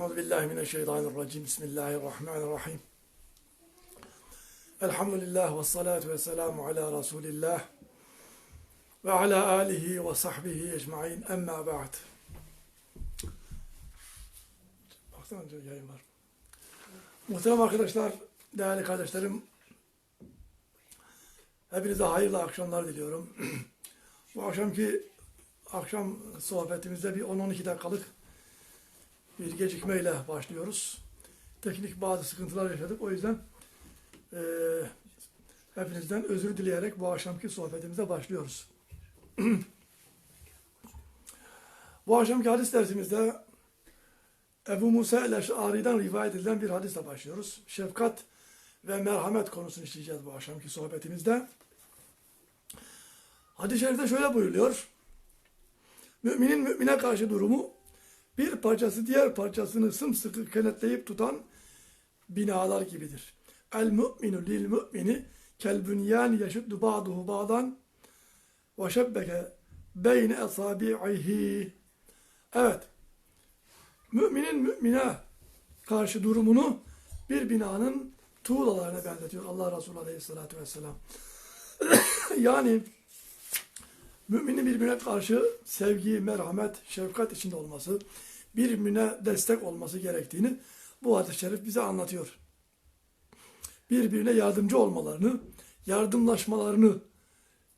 Euzu billahi mineşşeytanirracim. Bismillahirrahmanirrahim. Elhamdülillah ve salatu ve selamu ala Resulillah ve ala alihi ve sahbihi ecmain. Emma ba'd. Baksana yayın var. Muhterem arkadaşlar, değerli kardeşlerim, hepinize hayırlı akşamlar diliyorum. Bu akşamki akşam sohbetimizde bir 10-12 dakikalık bir gecikmeyle başlıyoruz. Teknik bazı sıkıntılar yaşadık. O yüzden eee hepinizden özür dileyerek bu akşamki sohbetimize başlıyoruz. bu akşamki hadis dersimizde Ebu Musa el-Eş'ari'den rivayet edilen bir hadisle başlıyoruz. Şefkat ve merhamet konusunu işleyeceğiz bu akşamki sohbetimizde. Hadis-i şerifte şöyle buyuruyor. Müminin mümine karşı durumu bir parçası diğer parçasını sımsıkı kenetleyip tutan binalar gibidir. El mu'minu lil mu'mini kel bünyan yeşuddu ba'duhu ba'dan ve şebbeke beyne esabi'ihi. Evet. Müminin mümine karşı durumunu bir binanın tuğlalarına benzetiyor Allah Resulü Aleyhisselatü Vesselam. yani müminin birbirine karşı sevgi, merhamet, şefkat içinde olması, birbirine destek olması gerektiğini bu hadis-i şerif bize anlatıyor. Birbirine yardımcı olmalarını, yardımlaşmalarını,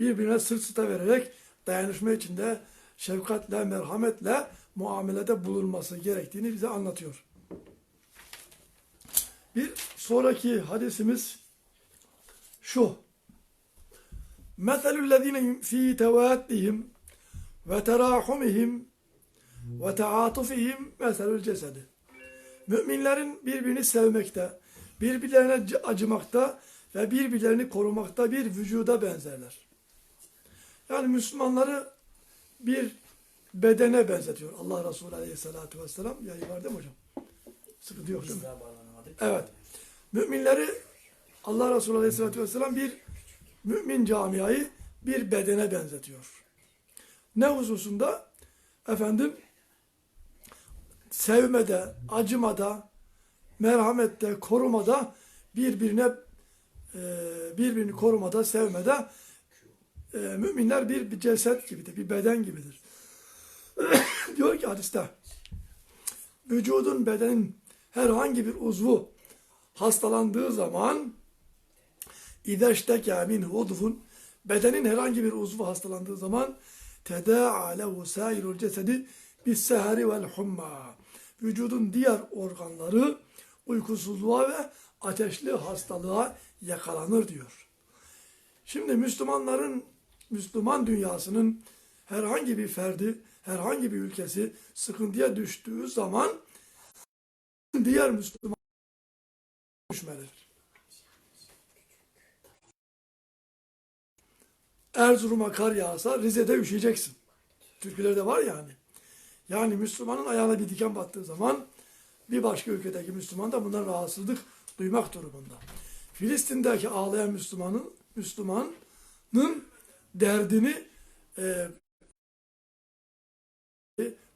birbirine sırt sırta vererek dayanışma içinde şefkatle, merhametle muamelede bulunması gerektiğini bize anlatıyor. Bir sonraki hadisimiz şu. مَثَلُ الَّذ۪ينَ ف۪ي تَوَاتِّهِمْ وَتَرَاحُمِهِمْ ve taatufihim meselül cesedi. Müminlerin birbirini sevmekte, birbirlerine acımakta ve birbirlerini korumakta bir vücuda benzerler. Yani Müslümanları bir bedene benzetiyor Allah Resulü Aleyhisselatü Vesselam. Yayı var değil mi hocam? Sıkıntı yok değil mi? Evet. Müminleri Allah Resulü Aleyhisselatü Vesselam bir mümin camiayı bir bedene benzetiyor. Ne hususunda? Efendim sevmede, acımada, merhamette, korumada birbirine e, birbirini korumada, sevmede e, müminler bir, ceset gibidir, bir beden gibidir. Diyor ki hadiste vücudun, bedenin herhangi bir uzvu hastalandığı zaman İdeşteke min udvun bedenin herhangi bir uzvu hastalandığı zaman teda'a lehu sairul cesedi bis seheri vel humma vücudun diğer organları uykusuzluğa ve ateşli hastalığa yakalanır diyor. Şimdi Müslümanların Müslüman dünyasının herhangi bir ferdi, herhangi bir ülkesi sıkıntıya düştüğü zaman diğer Müslüman düşmelidir. Erzurum'a kar yağsa Rize'de üşüyeceksin. Türkülerde var yani. Yani Müslümanın ayağına bir diken battığı zaman bir başka ülkedeki Müslüman da bundan rahatsızlık duymak durumunda. Filistin'deki ağlayan Müslümanın Müslümanın derdini e,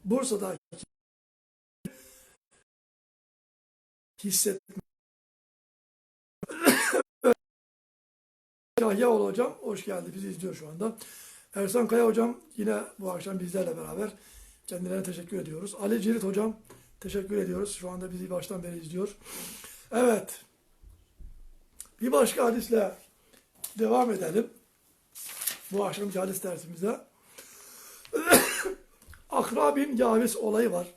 Bursa'daki hissetmek Yahyaoğlu hocam hoş geldi. Bizi izliyor şu anda. Ersan Kaya hocam yine bu akşam bizlerle beraber. Kendilerine teşekkür ediyoruz. Ali Cirit hocam teşekkür ediyoruz. Şu anda bizi baştan beri izliyor. Evet. Bir başka hadisle devam edelim. Bu akşamki hadis dersimize. Akra bin Yavis olayı var.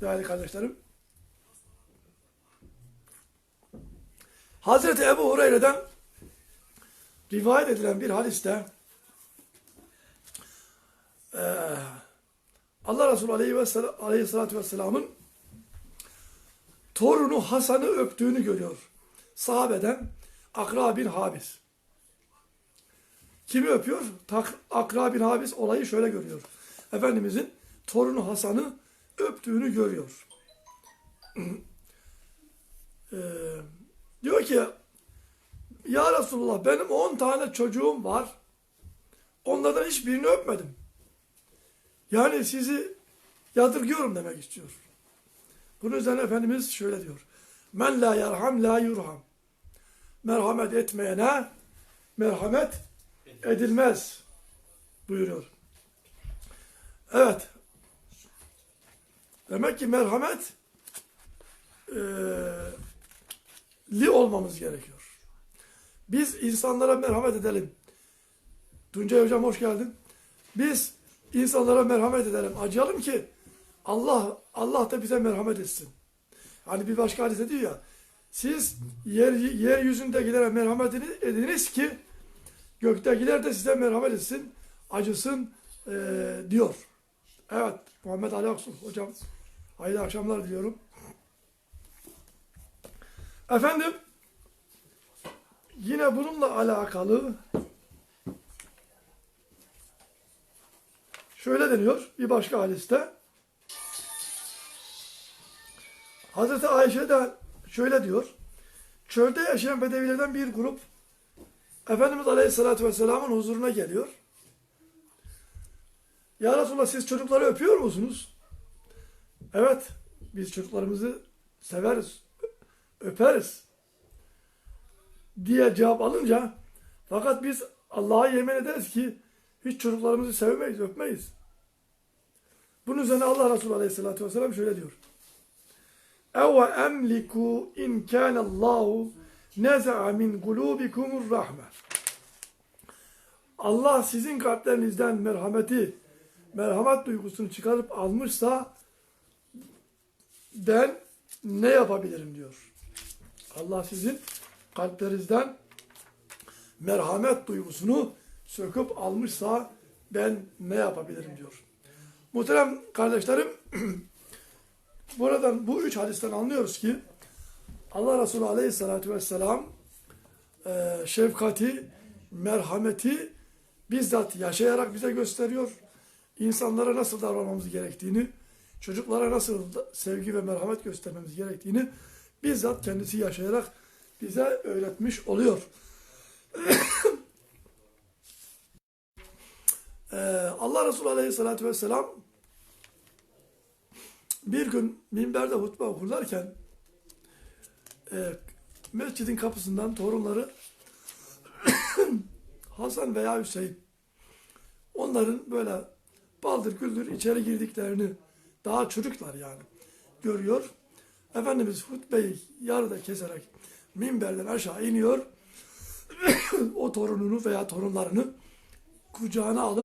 Değerli kardeşlerim. Hazreti Ebu Hureyre'den rivayet edilen bir hadiste e, Allah Resulü Aleyhi ve Sel- Aleyhisselatü Vesselam'ın torunu Hasan'ı öptüğünü görüyor. Sahabeden Akra bin Habis. Kimi öpüyor? Tak, Akra bin Habis olayı şöyle görüyor. Efendimizin torunu Hasan'ı öptüğünü görüyor. Eee Diyor ki ya Resulullah benim 10 tane çocuğum var. Onlardan hiçbirini öpmedim. Yani sizi yadırgıyorum demek istiyor. Bunun üzerine Efendimiz şöyle diyor. Men la yerham la yurham. Merhamet etmeyene merhamet edilmez buyuruyor. Evet. Demek ki merhamet eee, li olmamız gerekiyor. Biz insanlara merhamet edelim. Tuncay Hocam hoş geldin. Biz insanlara merhamet edelim. Acıyalım ki Allah Allah da bize merhamet etsin. Hani bir başka hadise diyor ya siz yer, yeryüzündekilere merhamet ediniz ki göktekiler de size merhamet etsin, acısın eee, diyor. Evet, Muhammed Ali Aksu hocam. Hayırlı akşamlar diliyorum. Efendim, yine bununla alakalı şöyle deniyor bir başka hadiste. Hazreti Ayşe de şöyle diyor. Çölde yaşayan bedevilerden bir grup Efendimiz Aleyhisselatü Vesselam'ın huzuruna geliyor. Ya Resulallah siz çocukları öpüyor musunuz? Evet, biz çocuklarımızı severiz, öperiz diye cevap alınca fakat biz Allah'a yemin ederiz ki hiç çocuklarımızı sevmeyiz, öpmeyiz. Bunun üzerine Allah Resulü Aleyhisselatü Vesselam şöyle diyor. Eve emliku in kânallâhu neza'a min kulûbikumur rahme. Allah sizin kalplerinizden merhameti, merhamet duygusunu çıkarıp almışsa ben ne yapabilirim diyor. Allah sizin kalplerinizden merhamet duygusunu söküp almışsa ben ne yapabilirim diyor. Muhterem kardeşlerim buradan bu üç hadisten anlıyoruz ki Allah Resulü Aleyhisselatü Vesselam e, şefkati, merhameti bizzat yaşayarak bize gösteriyor. İnsanlara nasıl davranmamız gerektiğini, çocuklara nasıl sevgi ve merhamet göstermemiz gerektiğini bizzat kendisi yaşayarak bize öğretmiş oluyor. Ee, Allah Resulü Aleyhisselatü Vesselam bir gün minberde hutbe okurlarken e, mescidin kapısından torunları Hasan veya Hüseyin onların böyle baldır güldür içeri girdiklerini daha çocuklar yani görüyor. Efendimiz hutbeyi yarıda keserek minberden aşağı iniyor. o torununu veya torunlarını kucağına alıp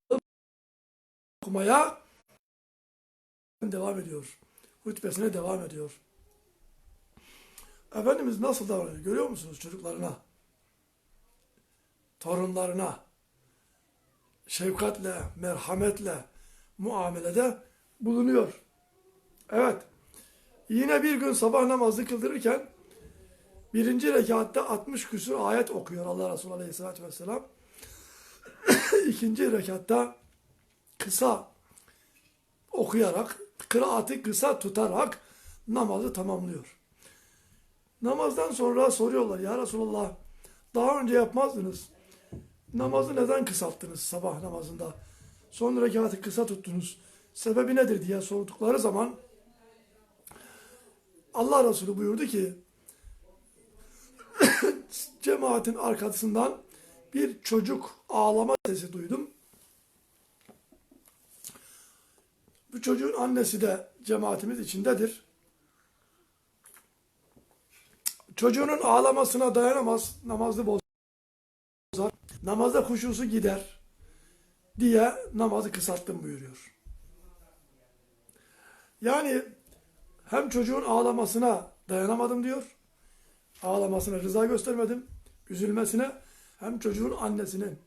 okumaya devam ediyor. Hutbesine devam ediyor. Efendimiz nasıl davranıyor görüyor musunuz çocuklarına? Torunlarına şefkatle, merhametle muamelede bulunuyor. Evet. Yine bir gün sabah namazı kıldırırken birinci rekatta 60 küsur ayet okuyor Allah Resulü Aleyhisselatü Vesselam. İkinci rekatta kısa okuyarak, kıraati kısa tutarak namazı tamamlıyor. Namazdan sonra soruyorlar ya Resulallah daha önce yapmazdınız. Namazı neden kısalttınız sabah namazında? Son rekatı kısa tuttunuz. Sebebi nedir diye sordukları zaman Allah Resulü buyurdu ki cemaatin arkasından bir çocuk ağlama sesi duydum. Bu çocuğun annesi de cemaatimiz içindedir. Çocuğunun ağlamasına dayanamaz, namazı bozar, namazda huşusu gider diye namazı kısalttım buyuruyor. Yani hem çocuğun ağlamasına dayanamadım diyor, ağlamasına rıza göstermedim, üzülmesine, hem çocuğun annesinin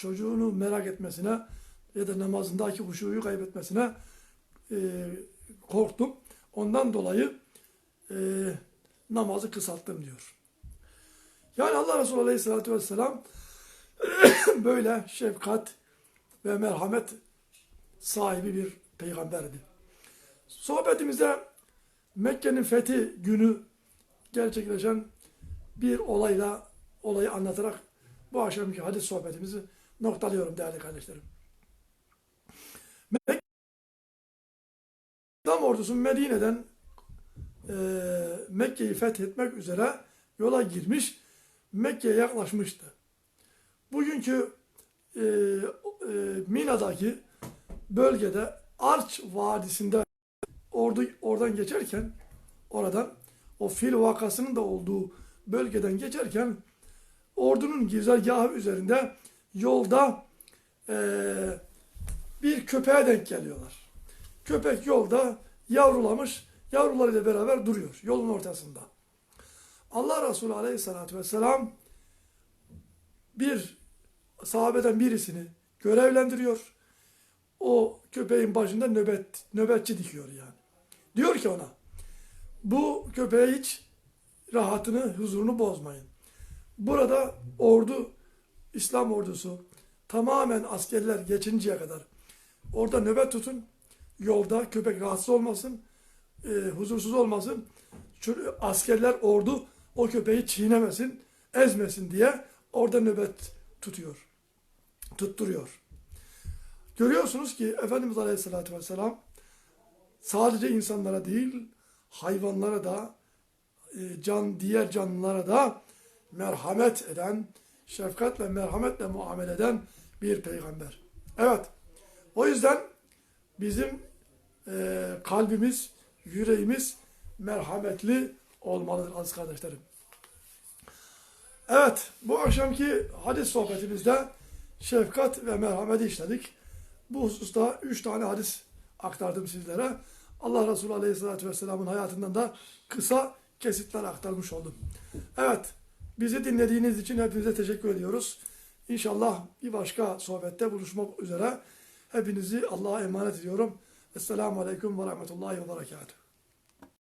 çocuğunu merak etmesine ya da namazındaki huşuyu kaybetmesine e, korktum. Ondan dolayı e, namazı kısalttım diyor. Yani Allah Resulü Aleyhisselatü Vesselam böyle şefkat ve merhamet sahibi bir peygamberdi. Sohbetimizde Mekke'nin fethi günü gerçekleşen bir olayla olayı anlatarak bu akşamki hadis sohbetimizi noktalıyorum değerli kardeşlerim. Mekke İslam ordusu Medine'den e, Mekke'yi fethetmek üzere yola girmiş, Mekke'ye yaklaşmıştı. Bugünkü e, e, Mina'daki bölgede Arç Vadisi'nde ordu, oradan geçerken oradan o fil vakasının da olduğu bölgeden geçerken ordunun güzergahı üzerinde yolda eee, bir köpeğe denk geliyorlar. Köpek yolda yavrulamış, yavrularıyla beraber duruyor yolun ortasında. Allah Resulü Aleyhisselatü Vesselam bir sahabeden birisini görevlendiriyor. O köpeğin başında nöbet nöbetçi dikiyor yani. Diyor ki ona bu köpeğe hiç rahatını, huzurunu bozmayın. Burada ordu, İslam ordusu tamamen askerler geçinceye kadar orada nöbet tutun. Yolda köpek rahatsız olmasın, e, huzursuz olmasın. Şu askerler ordu o köpeği çiğnemesin, ezmesin diye orada nöbet tutuyor. Tutturuyor. Görüyorsunuz ki Efendimiz Aleyhisselatü Vesselam sadece insanlara değil hayvanlara da e, can diğer canlılara da merhamet eden, şefkat ve merhametle muamele eden bir peygamber. Evet. O yüzden bizim e, kalbimiz, yüreğimiz merhametli olmalıdır aziz kardeşlerim. Evet, bu akşamki hadis sohbetimizde şefkat ve merhameti işledik. Bu hususta üç tane hadis aktardım sizlere. Allah Resulü Aleyhisselatü Vesselam'ın hayatından da kısa kesitler aktarmış oldum. Evet, bizi dinlediğiniz için hepinize teşekkür ediyoruz. İnşallah bir başka sohbette buluşmak üzere. Hepinizi Allah'a emanet ediyorum. Esselamu Aleyküm ve Rahmetullahi ve Berekatuhu.